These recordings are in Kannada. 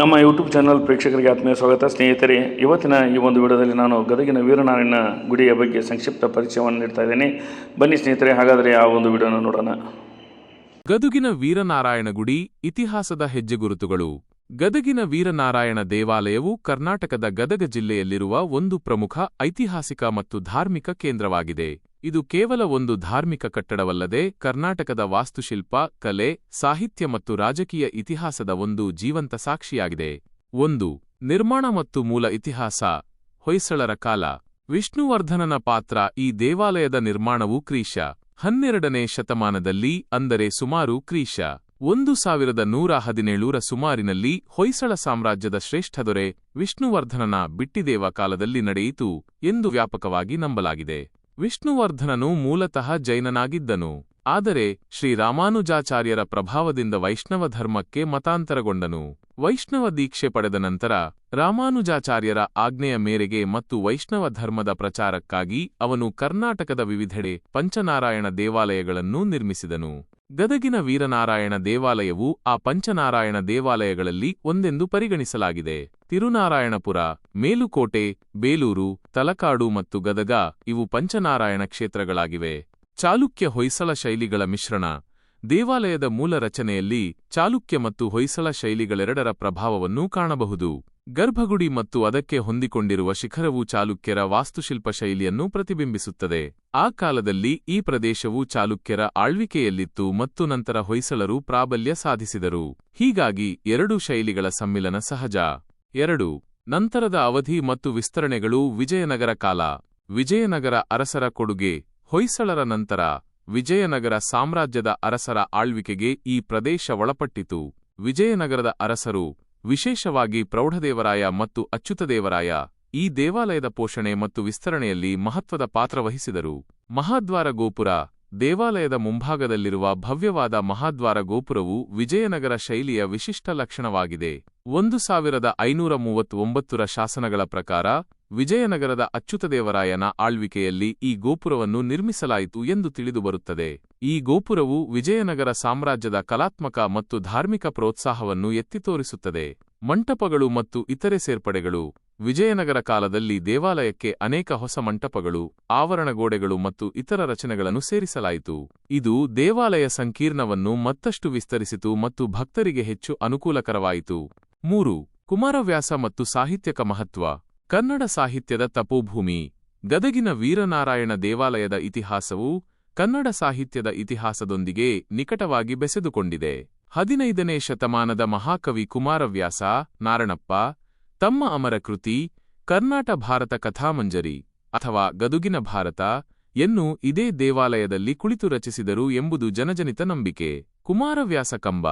ನಮ್ಮ ಯೂಟ್ಯೂಬ್ ಚಾನಲ್ ಪ್ರೇಕ್ಷಕರಿಗೆ ಆತ್ಮೀಯ ಸ್ವಾಗತ. ಸ್ನೇಹಿತರೆ, ಇವತ್ತಿನ ಈ ಒಂದು ವಿಡಿಯೋದಲ್ಲಿ ನಾನು ಗದಗಿನ ವೀರನಾರಾಯಣ ಗುಡಿಯ ಬಗ್ಗೆ ಸಂಕ್ಷಿಪ್ತ ಪರಿಚಯವನ್ನು ನೀಡ್ತಾ ಇದ್ದೇನೆ. ಬನ್ನಿ ಸ್ನೇಹಿತರೆ, ಹಾಗಾದರೆ ಆ ಒಂದು ವಿಡಿಯೋನ ನೋಡೋಣ. ಗದುಗಿನ ವೀರನಾರಾಯಣ ಗುಡಿ, ಇತಿಹಾಸದ ಹೆಜ್ಜೆಗುರುತುಗಳು. ಗದಗಿನ ವೀರನಾರಾಯಣ ದೇವಾಲಯವು ಕರ್ನಾಟಕದ ಗದಗ ಜಿಲ್ಲೆಯಲ್ಲಿರುವ ಒಂದು ಪ್ರಮುಖ ಐತಿಹಾಸಿಕ ಮತ್ತು ಧಾರ್ಮಿಕ ಕೇಂದ್ರವಾಗಿದೆ. ಇದು ಕೇವಲ ಒಂದು ಧಾರ್ಮಿಕ ಕಟ್ಟಡವಲ್ಲದೆ ಕರ್ನಾಟಕದ ವಾಸ್ತುಶಿಲ್ಪ, ಕಲೆ, ಸಾಹಿತ್ಯ ಮತ್ತು ರಾಜಕೀಯ ಇತಿಹಾಸದ ಒಂದು ಜೀವಂತ ಸಾಕ್ಷಿಯಾಗಿದೆ. ಒಂದು, ನಿರ್ಮಾಣ ಮತ್ತು ಮೂಲ ಇತಿಹಾಸ. ಹೊಯ್ಸಳರ ಕಾಲ. ವಿಷ್ಣುವರ್ಧನನ ಪಾತ್ರ ಈ ದೇವಾಲಯದ ನಿರ್ಮಾಣವು ಕ್ರೀಶ ಹನ್ನೆರಡನೇ ಶತಮಾನದಲ್ಲಿ, ಅಂದರೆ ಸುಮಾರು ಕ್ರೀಶ ಒಂದು ಸಾವಿರದ ನೂರ ಹದಿನೇಳೂರ ಸುಮಾರಿನಲ್ಲಿ ಹೊಯ್ಸಳ ಸಾಮ್ರಾಜ್ಯದ ಶ್ರೇಷ್ಠ ದೊರೆ ವಿಷ್ಣುವರ್ಧನನ ಬಿಟ್ಟಿದೇವ ಕಾಲದಲ್ಲಿ ನಡೆಯಿತು ಎಂದು ವ್ಯಾಪಕವಾಗಿ ನಂಬಲಾಗಿದೆ. ವಿಷ್ಣುವರ್ಧನನು ಮೂಲತಃ ಜೈನನಾಗಿದ್ದನು. ಆದರೆ ಶ್ರೀರಾಮಾನುಜಾಚಾರ್ಯರ ಪ್ರಭಾವದಿಂದ ವೈಷ್ಣವ ಧರ್ಮಕ್ಕೆ ಮತಾಂತರಗೊಂಡನು. ವೈಷ್ಣವ ದೀಕ್ಷೆ ಪಡೆದ ನಂತರ ರಾಮಾನುಜಾಚಾರ್ಯರ ಆಜ್ಞೆಯ ಮೇರೆಗೆ ಮತ್ತು ವೈಷ್ಣವ ಧರ್ಮದ ಪ್ರಚಾರಕ್ಕಾಗಿ ಅವನು ಕರ್ನಾಟಕದ ವಿವಿಧೆಡೆ ಪಂಚನಾರಾಯಣ ದೇವಾಲಯಗಳನ್ನು ನಿರ್ಮಿಸಿದನು. ಗದಗಿನ ವೀರನಾರಾಯಣ ದೇವಾಲಯವು ಆ ಪಂಚನಾರಾಯಣ ದೇವಾಲಯಗಳಲ್ಲಿ ಒಂದೆಂದು ಪರಿಗಣಿಸಲಾಗಿದೆ. ತಿರುನಾರಾಯಣಪುರ, ಮೇಲುಕೋಟೆ, ಬೇಲೂರು, ತಲಕಾಡು ಮತ್ತು ಗದಗ ಇವು ಪಂಚನಾರಾಯಣ ಕ್ಷೇತ್ರಗಳಾಗಿವೆ. ಚಾಲುಕ್ಯ ಹೊಯ್ಸಳ ಶೈಲಿಗಳ ಮಿಶ್ರಣ. ದೇವಾಲಯದ ಮೂಲ ರಚನೆಯಲ್ಲಿ ಚಾಲುಕ್ಯ ಮತ್ತು ಹೊಯ್ಸಳ ಶೈಲಿಗಳೆರಡರ ಪ್ರಭಾವವನ್ನು ಕಾಣಬಹುದು. ಗರ್ಭಗುಡಿ ಮತ್ತು ಅದಕ್ಕೆ ಹೊಂದಿಕೊಂಡಿರುವ ಶಿಖರವು ಚಾಲುಕ್ಯರ ವಾಸ್ತುಶಿಲ್ಪ ಶೈಲಿಯನ್ನು ಪ್ರತಿಬಿಂಬಿಸುತ್ತದೆ. ಆ ಕಾಲದಲ್ಲಿ ಈ ಪ್ರದೇಶವು ಚಾಲುಕ್ಯರ ಆಳ್ವಿಕೆಯಲ್ಲಿತ್ತು ಮತ್ತು ನಂತರ ಹೊಯ್ಸಳರು ಪ್ರಾಬಲ್ಯ ಸಾಧಿಸಿದರು. ಹೀಗಾಗಿ ಎರಡು ಶೈಲಿಗಳ ಸಮ್ಮಿಲನ ಸಹಜ. ಎರಡು, ನಂತರದ ಅವಧಿ ಮತ್ತು ವಿಸ್ತರಣೆಗಳು ವಿಜಯನಗರ ಕಾಲ, ವಿಜಯನಗರ ಅರಸರ ಕೊಡುಗೆ, ಹೊಯ್ಸಳರ ನಂತರ, ವಿಜಯನಗರ ಸಾಮ್ರಾಜ್ಯದ ಅರಸರ ಆಳ್ವಿಕೆಗೆ ಈ ಪ್ರದೇಶ ಒಳಪಟ್ಟಿತು. ವಿಜಯನಗರದ ಅರಸರು, ವಿಶೇಷವಾಗಿ ಪ್ರೌಢದೇವರಾಯ ಮತ್ತು ಅಚ್ಯುತದೇವರಾಯ, ಈ ದೇವಾಲಯದ ಪೋಷಣೆ ಮತ್ತು ವಿಸ್ತರಣೆಯಲ್ಲಿ ಮಹತ್ವದ ಪಾತ್ರ ವಹಿಸಿದರು. ಮಹಾದ್ವಾರ ಗೋಪುರ ದೇವಾಲಯದ ಮುಂಭಾಗದಲ್ಲಿರುವ ಭವ್ಯವಾದ ಮಹಾದ್ವಾರ ಗೋಪುರವು ವಿಜಯನಗರ ಶೈಲಿಯ ವಿಶಿಷ್ಟ ಲಕ್ಷಣವಾಗಿದೆ. ಒಂದು ಸಾವಿರದ ಐನೂರ ಮೂವತ್ತೊಂಬತ್ತರ ಶಾಸನಗಳ ಪ್ರಕಾರ, ವಿಜಯನಗರದ ಅಚ್ಯುತದೇವರಾಯನ ಆಳ್ವಿಕೆಯಲ್ಲಿ ಈ ಗೋಪುರವನ್ನು ನಿರ್ಮಿಸಲಾಯಿತು ಎಂದು ತಿಳಿದುಬರುತ್ತದೆ. ಈ ಗೋಪುರವು ವಿಜಯನಗರ ಸಾಮ್ರಾಜ್ಯದ ಕಲಾತ್ಮಕ ಮತ್ತು ಧಾರ್ಮಿಕ ಪ್ರೋತ್ಸಾಹವನ್ನು ಎತ್ತಿ ತೋರಿಸುತ್ತದೆ. ಮಂಟಪಗಳು ಮತ್ತು ಇತರೆ ಸೇರ್ಪಡೆಗಳು ವಿಜಯನಗರ ಕಾಲದಲ್ಲಿ ದೇವಾಲಯಕ್ಕೆ ಅನೇಕ ಹೊಸ ಮಂಟಪಗಳು, ಆವರಣಗೋಡೆಗಳು ಮತ್ತು ಇತರ ರಚನೆಗಳನ್ನು ಸೇರಿಸಲಾಯಿತು. ಇದು ದೇವಾಲಯ ಸಂಕೀರ್ಣವನ್ನು ಮತ್ತಷ್ಟು ವಿಸ್ತರಿಸಿತು ಮತ್ತು ಭಕ್ತರಿಗೆ ಹೆಚ್ಚು ಅನುಕೂಲಕರವಾಯಿತು. ಮೂರು, ಕುಮಾರವ್ಯಾಸ ಮತ್ತು ಸಾಹಿತ್ಯಕ ಮಹತ್ವ. ಕನ್ನಡ ಸಾಹಿತ್ಯದ ತಪೋಭೂಮಿ. ಗದಗಿನ ವೀರನಾರಾಯಣ ದೇವಾಲಯದ ಇತಿಹಾಸವು ಕನ್ನಡ ಸಾಹಿತ್ಯದ ಇತಿಹಾಸದೊಂದಿಗೆ ನಿಕಟವಾಗಿ ಬೆಸೆದುಕೊಂಡಿದೆ. ಹದಿನೈದನೇ ಶತಮಾನದ ಮಹಾಕವಿ ಕುಮಾರವ್ಯಾಸ, ನಾರಣಪ್ಪ ತಮ್ಮ ಅಮರ ಕೃತಿ, ಕರ್ನಾಟ ಭಾರತ ಕಥಾಮಂಜರಿ ಅಥವಾ ಗದುಗಿನ ಭಾರತ ಎನ್ನು ಇದೇ ದೇವಾಲಯದಲ್ಲಿ ಕುಳಿತು ರಚಿಸಿದರು ಎಂಬುದು ಜನಜನಿತ ನಂಬಿಕೆ. ಕುಮಾರವ್ಯಾಸ ಕಂಬ,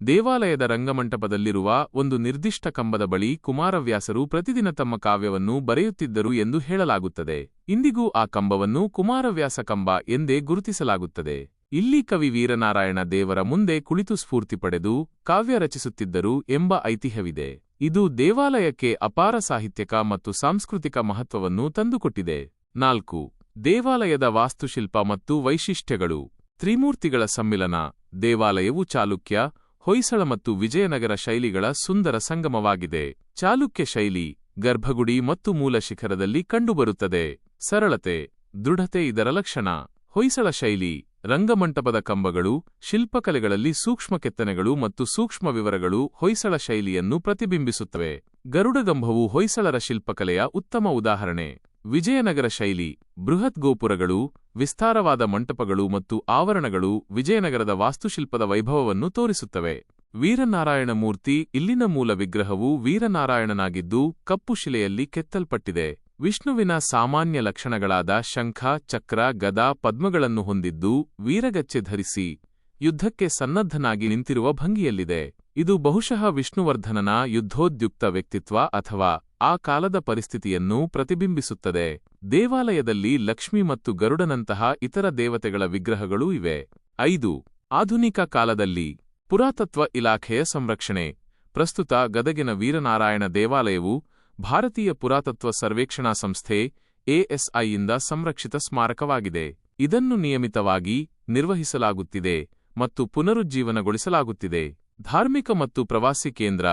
ದೇವಾಲಯದ ರಂಗಮಂಟಪದಲ್ಲಿರುವ ಒಂದು ನಿರ್ದಿಷ್ಟ ಕಂಬದ ಬಳಿ ಕುಮಾರವ್ಯಾಸರು ಪ್ರತಿದಿನ ತಮ್ಮ ಕಾವ್ಯವನ್ನು ಬರೆಯುತ್ತಿದ್ದರು ಎಂದು ಹೇಳಲಾಗುತ್ತದೆ. ಇಂದಿಗೂ ಆ ಕಂಬವನ್ನು ಕುಮಾರವ್ಯಾಸ ಕಂಬ ಎಂದೇ ಗುರುತಿಸಲಾಗುತ್ತದೆ. ಇಲ್ಲಿ ಕವಿ ವೀರನಾರಾಯಣ ದೇವರ ಮುಂದೆ ಕುಳಿತು ಸ್ಫೂರ್ತಿ ಪಡೆದು ಕಾವ್ಯ ರಚಿಸುತ್ತಿದ್ದರು ಎಂಬ ಐತಿಹ್ಯವಿದೆ. ಇದು ದೇವಾಲಯಕ್ಕೆ ಅಪಾರ ಸಾಹಿತ್ಯಕ ಮತ್ತು ಸಾಂಸ್ಕೃತಿಕ ಮಹತ್ವವನ್ನು ತಂದುಕೊಟ್ಟಿದೆ. ನಾಲ್ಕು, ದೇವಾಲಯದ ವಾಸ್ತುಶಿಲ್ಪ ಮತ್ತು ವೈಶಿಷ್ಟ್ಯಗಳು. ತ್ರಿಮೂರ್ತಿಗಳ ಸಮ್ಮಿಲನ, ದೇವಾಲಯವು ಚಾಲುಕ್ಯ, ಹೊಯ್ಸಳ ಮತ್ತು ವಿಜಯನಗರ ಶೈಲಿಗಳ ಸುಂದರ ಸಂಗಮವಾಗಿದೆ. ಚಾಲುಕ್ಯ ಶೈಲಿ, ಗರ್ಭಗುಡಿ ಮತ್ತು ಮೂಲ ಶಿಖರದಲ್ಲಿ ಕಂಡುಬರುತ್ತದೆ. ಸರಳತೆ, ದೃಢತೆ ಇದರ ಲಕ್ಷಣ. ಹೊಯ್ಸಳ ಶೈಲಿ ರಂಗಮಂಟಪದ ಕಂಬಗಳು, ಶಿಲ್ಪಕಲೆಗಳಲ್ಲಿ ಸೂಕ್ಷ್ಮ ಕೆತ್ತನೆಗಳು ಮತ್ತು ಸೂಕ್ಷ್ಮ ವಿವರಗಳು ಹೊಯ್ಸಳ ಶೈಲಿಯನ್ನು ಪ್ರತಿಬಿಂಬಿಸುತ್ತವೆ. ಗರುಡಗಂಭವು ಹೊಯ್ಸಳರ ಶಿಲ್ಪಕಲೆಯ ಉತ್ತಮ ಉದಾಹರಣೆ. ವಿಜಯನಗರ ಶೈಲಿ, ಬೃಹತ್ ಗೋಪುರಗಳು, ವಿಸ್ತಾರವಾದ ಮಂಟಪಗಳು ಮತ್ತು ಆವರಣಗಳು ವಿಜಯನಗರದ ವಾಸ್ತುಶಿಲ್ಪದ ವೈಭವವನ್ನು ತೋರಿಸುತ್ತವೆ. ವೀರನಾರಾಯಣ ಮೂರ್ತಿ ಇಲ್ಲಿನ ಮೂಲ ವಿಗ್ರಹವು ವೀರನಾರಾಯಣನಾಗಿದ್ದು, ಕಪ್ಪು ಶಿಲೆಯಲ್ಲಿ ಕೆತ್ತಲ್ಪಟ್ಟಿದೆ. ವಿಷ್ಣುವಿನ ಸಾಮಾನ್ಯ ಲಕ್ಷಣಗಳಾದ ಶಂಖ, ಚಕ್ರ, ಗದಾ ಪದ್ಮಗಳನ್ನು ಹೊಂದಿದ್ದು ವೀರಗಚ್ಚೆ ಧರಿಸಿ ಯುದ್ಧಕ್ಕೆ ಸನ್ನದ್ಧನಾಗಿ ನಿಂತಿರುವ ಭಂಗಿಯಲ್ಲಿದೆ. ಇದು ಬಹುಶಃ ವಿಷ್ಣುವರ್ಧನನ ಯುದ್ಧೋದ್ಯುಕ್ತ ವ್ಯಕ್ತಿತ್ವ ಅಥವಾ ಆ ಕಾಲದ ಪರಿಸ್ಥಿತಿಯನ್ನು ಪ್ರತಿಬಿಂಬಿಸುತ್ತದೆ. ದೇವಾಲಯದಲ್ಲಿ ಲಕ್ಷ್ಮಿ ಮತ್ತು ಗರುಡನಂತಹ ಇತರ ದೇವತೆಗಳ ವಿಗ್ರಹಗಳೂ ಇವೆ. ಐದು, ಆಧುನಿಕ ಕಾಲದಲ್ಲಿ ಪುರಾತತ್ವ ಇಲಾಖೆಯ ಸಂರಕ್ಷಣೆ. ಪ್ರಸ್ತುತ ಗದಗಿನ ವೀರನಾರಾಯಣ ದೇವಾಲಯವು ಭಾರತೀಯ ಪುರಾತತ್ವ ಸರ್ವೇಕ್ಷಣಾ ಸಂಸ್ಥೆ ಎಎಸ್ಐಯಿಂದ ಸಂರಕ್ಷಿತ ಸ್ಮಾರಕವಾಗಿದೆ. ಇದನ್ನು ನಿಯಮಿತವಾಗಿ ನಿರ್ವಹಿಸಲಾಗುತ್ತಿದೆ ಮತ್ತು ಪುನರುಜ್ಜೀವನಗೊಳಿಸಲಾಗುತ್ತಿದೆ. ಧಾರ್ಮಿಕ ಮತ್ತು ಪ್ರವಾಸಿ ಕೇಂದ್ರ,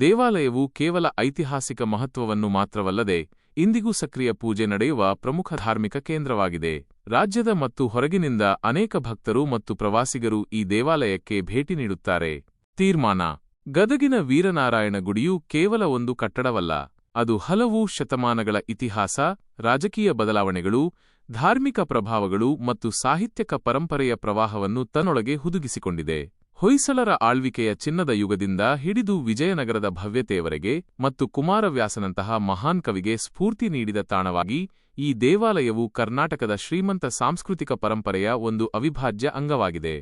ದೇವಾಲಯವು ಕೇವಲ ಐತಿಹಾಸಿಕ ಮಹತ್ವವನ್ನು ಮಾತ್ರವಲ್ಲದೆ ಇಂದಿಗೂ ಸಕ್ರಿಯ ಪೂಜೆ ನಡೆಯುವ ಪ್ರಮುಖ ಧಾರ್ಮಿಕ ಕೇಂದ್ರವಾಗಿದೆ. ರಾಜ್ಯದ ಮತ್ತು ಹೊರಗಿನಿಂದ ಅನೇಕ ಭಕ್ತರು ಮತ್ತು ಪ್ರವಾಸಿಗರು ಈ ದೇವಾಲಯಕ್ಕೆ ಭೇಟಿ ನೀಡುತ್ತಾರೆ. ತೀರ್ಮಾನ. ಗದಗಿನ ವೀರನಾರಾಯಣ ಗುಡಿಯು ಕೇವಲ ಒಂದು ಕಟ್ಟಡವಲ್ಲ ಅದು ಹಲವು ಶತಮಾನಗಳ ಇತಿಹಾಸ, ರಾಜಕೀಯ ಬದಲಾವಣೆಗಳು, ಧಾರ್ಮಿಕ ಪ್ರಭಾವಗಳು ಮತ್ತು ಸಾಹಿತ್ಯಕ ಪರಂಪರೆಯ ಪ್ರವಾಹವನ್ನು ತನ್ನೊಳಗೆ ಹುದುಗಿಸಿಕೊಂಡಿದೆ. ಹೊಯ್ಸಳರ ಆಳ್ವಿಕೆಯ ಚಿನ್ನದ ಯುಗದಿಂದ ಹಿಡಿದು ವಿಜಯನಗರದ ಭವ್ಯತೆಯವರೆಗೆ ಮತ್ತು ಕುಮಾರವ್ಯಾಸನಂತಹ ಮಹಾನ್ ಕವಿಗೆ ಸ್ಫೂರ್ತಿ ನೀಡಿದ ತಾಣವಾಗಿ, ಈ ದೇವಾಲಯವು ಕರ್ನಾಟಕದ ಶ್ರೀಮಂತ ಸಾಂಸ್ಕೃತಿಕ ಪರಂಪರೆಯ ಒಂದು ಅವಿಭಾಜ್ಯ ಅಂಗವಾಗಿದೆ.